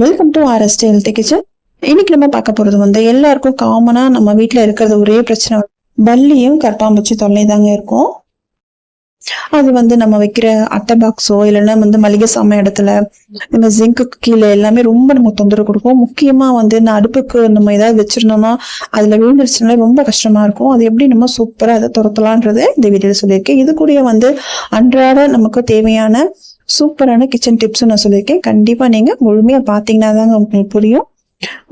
Welcome to RST healthy kitchen இன்னைக்கு நம்ம பார்க்க போறது வந்து எல்லாருக்கும் காமனா நம்ம வீட்ல இருக்கிறது ஒரே பிரச்சனை பல்லியும் கரப்பாம்பூச்சி தொல்லை தாங்க இருக்கும். அது வந்து நம்ம வைக்கிற அட்டை பாக்ஸோ இல்லைன்னா வந்து மளிகை சாமான் இடத்துல இந்த ஜிங்க்கு கீழே எல்லாமே ரொம்ப நமக்கு தொந்தரவு கொடுக்கும் முக்கியமா வந்து இந்த அடுப்புக்கு நம்ம ஏதாவது வச்சிருந்தோம்னா அதுல விழுந்துருச்சுனாலே ரொம்ப கஷ்டமா இருக்கும். அது எப்படி நம்ம சூப்பரா அதை துரத்தலான்றது இந்த வீடியோல சொல்லியிருக்கேன். இது கூடயே வந்து அன்றாட நமக்கு தேவையான சூப்பரான கிச்சன் டிப்ஸும் நான் சொல்லியிருக்கேன். கண்டிப்பாக நீங்கள் முழுமையாக பார்த்தீங்கன்னா தாங்க உங்களுக்கு புரியும்.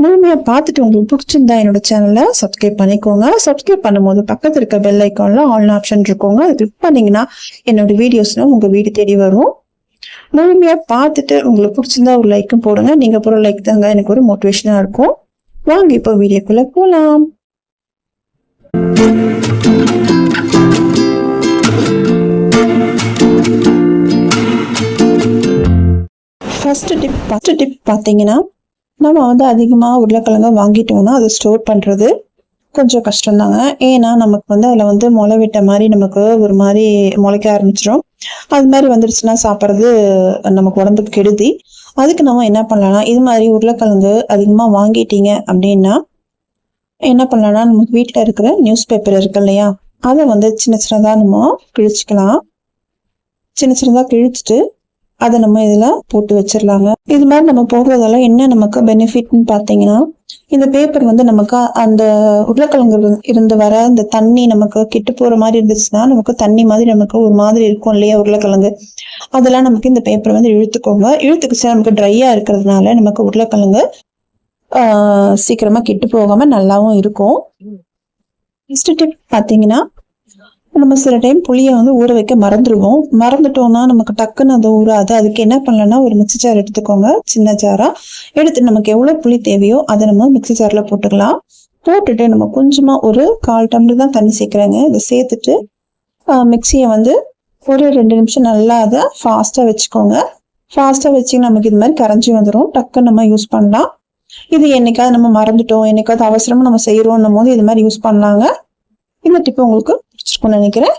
முழுமையாக பார்த்துட்டு உங்களுக்கு பிடிச்சிருந்தா என்னோட சேனலை சப்ஸ்கிரைப் பண்ணிக்கோங்க. சப்ஸ்கிரைப் பண்ணும்போது பக்கத்தில் இருக்க பெல் ஐக்கான்ல ஆல் ஆப்ஷன் இருக்கோங்க. அது கிளிக் பண்ணிங்கன்னா என்னோட வீடியோஸ்லாம் உங்கள் வீடு தேடி வரும். முழுமையாக பார்த்துட்டு உங்களுக்கு பிடிச்சிருந்தா ஒரு லைக்கும் போடுங்க. நீங்கள் போகிற லைக் தாங்க எனக்கு ஒரு மோட்டிவேஷனாக இருக்கும். வாங்க இப்போ வீடியோக்குள்ளே போகலாம் ஃபஸ்ட்டு டிப் ஃபஸ்ட்டு டிப் பார்த்தீங்கன்னா நம்ம வந்து அதிகமாக உருளைக்கிழங்கு வாங்கிட்டோம்னா அதை ஸ்டோர் பண்ணுறது கொஞ்சம் கஷ்டம்தாங்க. ஏன்னா நமக்கு வந்து அதில் வந்து முளை விட்ட மாதிரி நமக்கு ஒரு மாதிரி முளைக்க ஆரம்பிச்சிடும் அது மாதிரி வந்துடுச்சுன்னா சாப்பிட்றது நமக்கு உடம்புக்கு கெடுதி. அதுக்கு நம்ம என்ன பண்ணலாம்னா இது மாதிரி உருளைக்கிழங்கு அதிகமாக வாங்கிட்டீங்க அப்படின்னா என்ன பண்ணலாம்னா நமக்கு வீட்டில் இருக்கிற நியூஸ் பேப்பர் இருக்கு இல்லையா அதை வந்து சின்ன சின்னதாக நம்ம கிழிச்சிக்கலாம். சின்ன சின்னதாக கிழிச்சிட்டு அதை நம்ம இதில் போட்டு வச்சிடலாங்க. இது மாதிரி நம்ம போடுறதால என்ன நமக்கு பெனிஃபிட்னு பார்த்தீங்கன்னா இந்த பேப்பர் வந்து நமக்கு அந்த உருளைக்கிழங்கு இருந்து வர அந்த தண்ணி நமக்கு கெட்டு போற மாதிரி இருந்துச்சுன்னா நமக்கு தண்ணி மாதிரி நமக்கு ஒரு மாதிரி இருக்கும் இல்லையா உருளைக்கிழங்கு? அதெல்லாம் நமக்கு இந்த பேப்பர் வந்து இழுத்துக்கோங்க. இழுத்துக்குச்சு நமக்கு ட்ரையா இருக்கிறதுனால நமக்கு உருளைக்கிழங்கு சீக்கிரமா கெட்டு போகாம நல்லாவும் இருக்கும். நெக்ஸ்ட் டிப் பார்த்தீங்கன்னா நம்ம சில டைம் புளியை வந்து ஊற வைக்க மறந்துடுவோம் மறந்துட்டோம்னா நமக்கு டக்குன்னு அது ஊறாது. அதுக்கு என்ன பண்ணலன்னா ஒரு மிக்ஸி ஜார் எடுத்துக்கோங்க. சின்ன ஜாரா எடுத்து நமக்கு எவ்வளவு புளி தேவையோ அதை நம்ம மிக்ஸி ஜாரில் போட்டுக்கலாம். போட்டுட்டு நம்ம கொஞ்சமா ஒரு கால் டம்ளர் தான் தண்ணி சேர்க்குறேங்க. இதை சேர்த்துட்டு மிக்சியை வந்து ஒரு ரெண்டு நிமிஷம் நல்லா அதை ஃபாஸ்ட்டாக வச்சுக்கோங்க. ஃபாஸ்ட்டாக வச்சு நமக்கு இது மாதிரி கரைஞ்சி வந்துடும் டக்குன்னு நம்ம யூஸ் பண்ணலாம். இது என்னைக்காவது நம்ம மறந்துட்டோம். என்னைக்காவது அவசரமாக நம்ம செய்கிறோன்னும் போது இது மாதிரி யூஸ் பண்ணலாங்க. இந்த டிப்பு உங்களுக்கு பிடிச்சிருக்கும்னு நினைக்கிறேன்.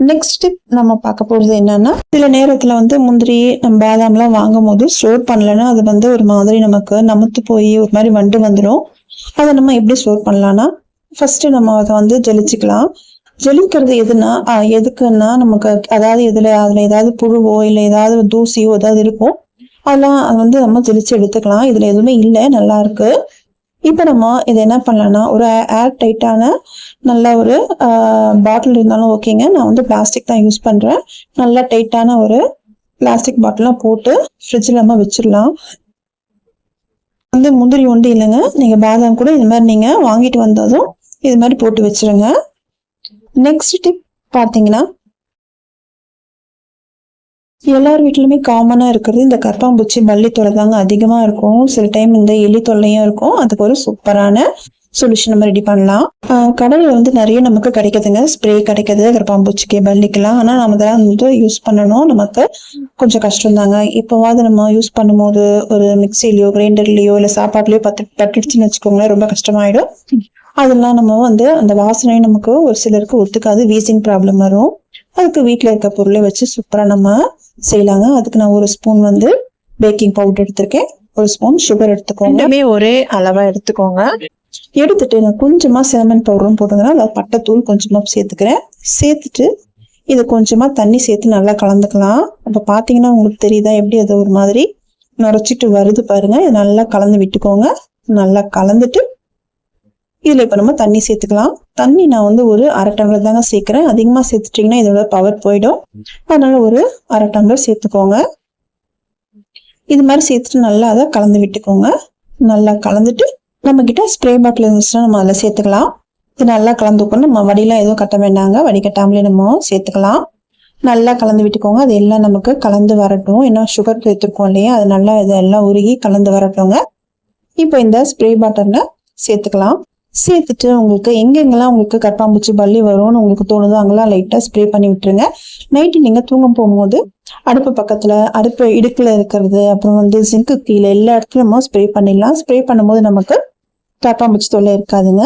நெக்ஸ்ட் டிப் நம்ம பார்க்க போறது என்னன்னா சில நேரத்துல வந்து முந்திரி நம்ம பாதாம்லாம் வாங்கும் போது ஸ்டோர் பண்ணலன்னா அது வந்து ஒரு மாதிரி நமக்கு நமத்து போய் ஒரு மாதிரி வண்டு வந்துடும் அதை நம்ம எப்படி ஸ்டோர் பண்ணலாம்னா ஃபர்ஸ்ட் நம்ம அதை வந்து ஜெலிச்சுக்கலாம். ஜெலிக்கிறது எதுனா எதுக்குன்னா நமக்கு அதாவது இதுல அதுல ஏதாவது புழுவோ இல்லை ஏதாவது தூசியோ ஏதாவது இருக்கும் அதெல்லாம் அது வந்து நம்ம ஜெலிச்சு எடுத்துக்கலாம். இதுல எதுவுமே இல்லை நல்லா இருக்கு. இப்போ நம்ம இதை என்ன பண்ணலாம்னா ஒரு ஏர் டைட்டான நல்ல ஒரு பாட்டில் இருந்தாலும் ஓகேங்க நான் வந்து பிளாஸ்டிக் தான் யூஸ் பண்ணுறேன் நல்லா டைட்டான ஒரு பிளாஸ்டிக் பாட்டிலாம் போட்டு ஃப்ரிட்ஜில் நம்ம வச்சிடலாம். வந்து முந்திரி ஒண்டி இல்லைங்க. நீங்கள் பாதாம் கூட இது மாதிரி நீங்கள் வாங்கிட்டு வந்ததும் இது மாதிரி போட்டு வச்சிருங்க. நெக்ஸ்ட் டிப் பார்த்தீங்கன்னா எல்லார் வீட்லையுமே காமனாக இருக்கிறது. இந்த கற்பாம்பூச்சி பள்ளி தொல்லை தாங்க அதிகமாக இருக்கும். சில டைம் இந்த எலி தொல்லையும் இருக்கும். அதுக்கு ஒரு சூப்பரான சொல்யூஷன் நம்ம ரெடி பண்ணலாம். கடலில் வந்து நிறைய நமக்கு கிடைக்குதுங்க. ஸ்ப்ரே கிடைக்குது கற்பாம்பூச்சிக்கு பள்ளிக்கெல்லாம் ஆனால் நம்ம தான் வந்து யூஸ் பண்ணணும். நமக்கு கொஞ்சம் கஷ்டம் தாங்க. இப்போவாது நம்ம யூஸ் பண்ணும்போது ஒரு மிக்சிலையோ கிரைண்டர்லேயோ இல்லை சாப்பாட்லையோ பத்து பட்டுடுச்சுன்னு வச்சுக்கோங்களேன் ரொம்ப கஷ்டமாயிடும். அதெல்லாம் நம்ம வந்து அந்த வாசனை நமக்கு ஒரு சிலருக்கு ஒத்துக்காது. வீசிங் ப்ராப்ளம் வரும். அதுக்கு வீட்டில் இருக்க பொருளை வச்சு சூப்பராக நம்ம செய்யலாங்க. அதுக்கு நான் ஒரு ஸ்பூன் வந்து பேக்கிங் பவுடர் எடுத்திருக்கேன். ஒரு ஸ்பூன் சுகர் எடுத்துக்கோங்க. ஒரே அளவா எடுத்துக்கோங்க. எடுத்துட்டு நான் கொஞ்சமா சிலமன் பவுடரும் போட்டுக்கிறேன். அதாவது பட்டைத்தூள் கொஞ்சமா சேர்த்துக்கிறேன். சேர்த்துட்டு இது கொஞ்சமா தண்ணி சேர்த்து நல்லா கலந்துக்கலாம். அப்ப பாத்தீங்கன்னா உங்களுக்கு தெரியுதா எப்படி அது ஒரு மாதிரி நுரைச்சிட்டு வருது பாருங்க. இது நல்லா கலந்து விட்டுக்கோங்க. நல்லா கலந்துட்டு இதில் இப்போ நம்ம தண்ணி சேர்த்துக்கலாம். தண்ணி நான் வந்து ஒரு அரை டம்ளர் தாங்க சேர்க்குறேன். அதிகமாக சேர்த்துட்டிங்கன்னா இதோட பவர் போயிடும். அதனால் ஒரு அரை டம்ளர் சேர்த்துக்கோங்க. இது மாதிரி சேர்த்துட்டு நல்லா அதை கலந்து விட்டுக்கோங்க. நல்லா கலந்துட்டு நம்மக்கிட்ட ஸ்ப்ரே பாட்டில் இருந்துச்சுன்னா நம்ம அதில் சேர்த்துக்கலாம். இது நல்லா கலந்துக்கணும் நம்ம வடியெல்லாம் எதுவும் கட்ட வேண்டாங்க. வடிகட்டாமலே நம்ம சேர்த்துக்கலாம். நல்லா கலந்து விட்டுக்கோங்க. அது எல்லாம் நமக்கு கலந்து வரட்டும். ஏன்னா சுகர் சேர்த்துருக்கோம் இல்லையா? அது நல்லா இதெல்லாம் உருகி கலந்து வரட்டுங்க இப்போ இந்த ஸ்ப்ரே பாட்டிலில் சேர்த்துக்கலாம். சேர்த்துட்டு உங்களுக்கு எங்கெங்கெல்லாம் உங்களுக்கு கற்பாம்பூச்சி பள்ளி வரும்னு உங்களுக்கு தோணுதோ அங்கெல்லாம் லைட்டாக ஸ்ப்ரே பண்ணி விட்டுருங்க. நைட்டு நீங்கள் தூங்க போகும்போது அடுப்பு பக்கத்தில் அடுப்பு இடுக்கில் இருக்கிறது அப்புறம் வந்து சிங்க்கு கீழே எல்லா இடத்துலையும் நம்ம ஸ்ப்ரே பண்ணிடலாம். ஸ்ப்ரே பண்ணும்போது நமக்கு கற்பாம்பூச்சி தொல்லை இருக்காதுங்க.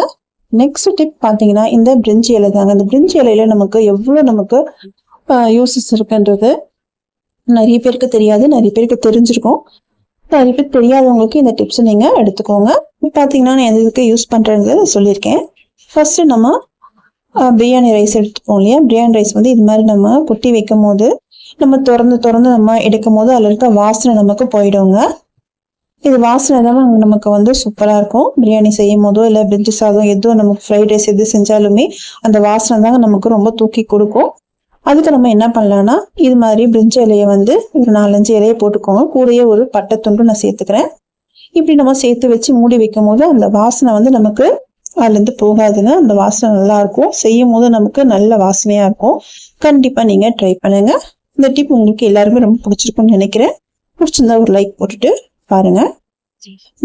நெக்ஸ்ட் டிப் பார்த்தீங்கன்னா இந்த பிரிஞ்சி இலை தாங்க. இந்த பிரிஞ்சி இலையில நமக்கு எவ்வளோ நமக்கு யூசஸ் இருக்குன்றது நிறைய பேருக்கு தெரியாது நிறைய பேருக்கு தெரிஞ்சிருக்கும். நிறைய தெரியாதவங்களுக்கு இந்த டிப்ஸ் நீங்கள் எடுத்துக்கோங்க. இப்போ பார்த்தீங்கன்னா நான் எந்த இதுக்கு யூஸ் பண்ணுறேங்கிறத சொல்லியிருக்கேன். ஃபர்ஸ்ட் நம்ம பிரியாணி ரைஸ் எடுத்துப்போம் இல்லையா? பிரியாணி ரைஸ் வந்து இது மாதிரி நம்ம கொட்டி வைக்கும் போது நம்ம திறந்து திறந்து நம்ம எடுக்கும் போது அதில் இருக்க வாசனை நமக்கு போயிடுங்க. இது வாசனை தான் நமக்கு வந்து சூப்பராக இருக்கும். பிரியாணி செய்யும் போதோ இல்லை பிரிஞ்சு சாதம் எதுவும் நமக்கு ஃப்ரைட் ரைஸ் எது செஞ்சாலுமே அந்த வாசனை தாங்க நமக்கு ரொம்ப தூக்கி கொடுக்கும். அதுக்கு நம்ம என்ன பண்ணலாம்னா இது மாதிரி பிரிஞ்சி இலையை வந்து ஒரு நாலஞ்சு இலையை போட்டுக்கோங்க. கூடயே ஒரு பட்டை துண்டு நான் சேர்த்துக்கிறேன். இப்படி நம்ம சேர்த்து வச்சு மூடி வைக்கும் போது அந்த வாசனை வந்து நமக்கு அதுலேருந்து போகாதுங்க. அந்த வாசனை நல்லா இருக்கும். செய்யும் போது நமக்கு நல்ல வாசனையா இருக்கும். கண்டிப்பா நீங்க ட்ரை பண்ணுங்க. இந்த டிப் உங்களுக்கு எல்லாருமே ரொம்ப பிடிச்சிருக்கும்னு நினைக்கிறேன். பிடிச்சிருந்தா ஒரு லைக் போட்டுட்டு பாருங்க.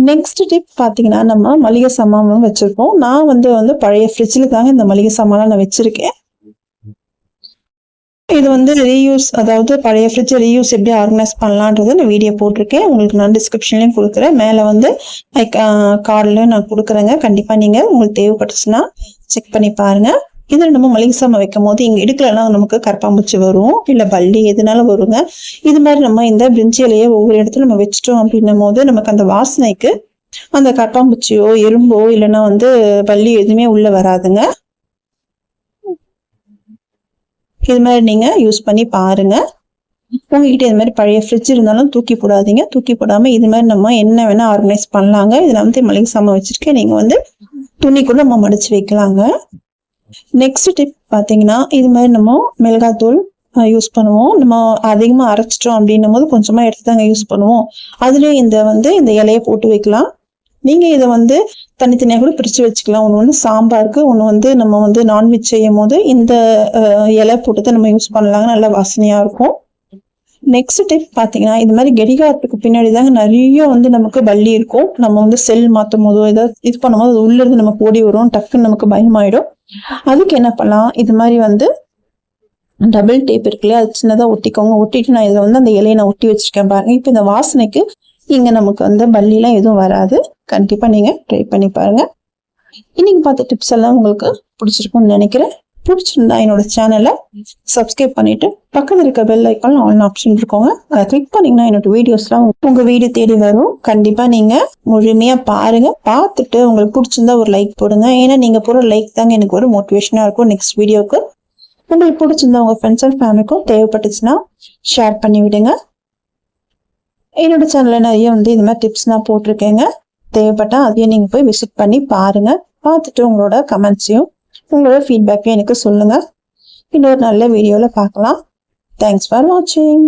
நெக்ஸ்ட் டிப் பார்த்தீங்கன்னா நம்ம மளிகை சாமான் வச்சிருப்போம். நான் வந்து வந்து பழைய ஃப்ரிட்ஜில் தாங்க இந்த மளிகை சாமான்லாம் நான் வச்சிருக்கேன். இது வந்து ரீயூஸ் அதாவது பழைய ஃப்ரிட்ஜ் ரீயூஸ் எப்படி ஆர்கனைஸ் பண்ணலான்றது நான் வீடியோ போட்டிருக்கேன். உங்களுக்கு நான் டிஸ்கிரிப்ஷன்லையும் கொடுக்குறேன். மேலே வந்து கார்டில் நான் கொடுக்குறேங்க. கண்டிப்பாக நீங்கள் உங்களுக்கு தேவைப்பட்டுச்சுன்னா செக் பண்ணி பாருங்க. இதில் நம்ம மளிகை சாமான் வைக்கும் போது இங்கே இடுக்கலைன்னா நமக்கு கரப்பாம்பூச்சி வரும். இல்லை பள்ளி எதுனாலும் வருங்க. இது மாதிரி நம்ம இந்த பிரிஞ்சி இலையை ஒவ்வொரு இடத்துல நம்ம வச்சிட்டோம் அப்படின்னும் போது நமக்கு அந்த வாசனைக்கு அந்த கரப்பாம்பூச்சியோ எறும்போ இல்லைன்னா வந்து பள்ளி எதுவுமே உள்ளே வராதுங்க. இது மாதிரி நீங்க யூஸ் பண்ணி பாருங்க. உங்ககிட்ட இது மாதிரி பழைய ஃப்ரிட்ஜ் இருந்தாலும் தூக்கி போடாதீங்க. தூக்கி போடாம இது மாதிரி நம்ம என்ன வேணா ஆர்கனைஸ் பண்ணலாங்க. இதுல வந்து மளிகை சாமான் வச்சிருக்கேன் நீங்க வந்து துணி கூட நம்ம மடிச்சு வைக்கலாங்க. நெக்ஸ்ட் டிப் பார்த்தீங்கன்னா இது மாதிரி நம்ம மிளகாத்தூள் யூஸ் பண்ணுவோம். நம்ம அதிகமாக அரைச்சிட்டோம் அப்படின்னும் போது கொஞ்சமாக எடுத்து தாங்க யூஸ் பண்ணுவோம். அதுலேயும் இந்த வந்து இந்த இலையை போட்டு வைக்கலாம். நீங்கள் இதை வந்து தனித்தனியாக கூட பிரித்து வச்சுக்கலாம். ஒன்று வந்து சாம்பாருக்கு ஒன்று வந்து நம்ம வந்து நான்வெஜ் செய்யும் போது இந்த இலை போட்டு தான் நம்ம யூஸ் பண்ணலாங்க நல்லா வாசனையாக இருக்கும். நெக்ஸ்ட் டிப் பார்த்தீங்கன்னா இது மாதிரி கெடிகாரத்துக்கு பின்னாடி தாங்க நிறைய வந்து நமக்கு பள்ளி இருக்கும். நம்ம வந்து செல் மாற்றும் போதோ ஏதாவது இது பண்ணும்போது அது உள்ள இருந்து நமக்கு ஓடி வரும். டக்குன்னு நமக்கு பயமாயிடும். அதுக்கு என்ன பண்ணலாம்? இது மாதிரி வந்து டபுள் டேப் இருக்குல்ல அது சின்னதாக ஒட்டிக்கோங்க. ஒட்டிட்டு நான் இதில் வந்து அந்த இலையை நான் ஒட்டி வச்சிருக்கேன் பாருங்க. இப்போ இந்த வாசனைக்கு இங்கே நமக்கு வந்து பல்லிலாம் எதுவும் வராது. கண்டிப்பாக நீங்கள் ட்ரை பண்ணி பாருங்கள் இன்னைக்கு பார்த்த டிப்ஸ் எல்லாம் உங்களுக்கு பிடிச்சிருக்கும்னு நினைக்கிறேன். பிடிச்சிருந்தா என்னோட சேனலை சப்ஸ்கிரைப் பண்ணிட்டு பக்கத்தில் இருக்க பெல் ஐக்கான் ஆன் ஆப்ஷன் இருக்கோங்க. அதை கிளிக் பண்ணீங்கன்னா என்னோட வீடியோஸ்லாம் உங்கள் வீடு தேடி வரும். கண்டிப்பாக நீங்கள் முழுமையாக பாருங்கள் பார்த்துட்டு உங்களுக்கு பிடிச்சிருந்தா ஒரு லைக் போடுங்க. ஏன்னா நீங்கள் போகிற லைக் தாங்க எனக்கு ஒரு மோட்டிவேஷனாக இருக்கும் நெக்ஸ்ட் வீடியோக்கு உங்களுக்கு பிடிச்சிருந்தா உங்கள் ஃப்ரெண்ட்ஸ் அண்ட் ஃபேமிலிக்கும் தேவைப்பட்டுச்சுன்னா ஷேர் பண்ணி விடுங்க என்னோட சேனல்ல நிறைய வந்து இது மாதிரி டிப்ஸ் நான் போட்டிருக்கேங்க. தேவைப்பட்டா அதையும் நீங்க போய் விசிட் பண்ணி பாருங்க. பார்த்துட்டு உங்களோட கமெண்ட்ஸையும் உங்களோட ஃபீட்பேக்கையும் எனக்கு சொல்லுங்க. இன்னொரு நல்ல வீடியோவில் பார்க்கலாம். தேங்க்ஸ் ஃபார் வாட்சிங்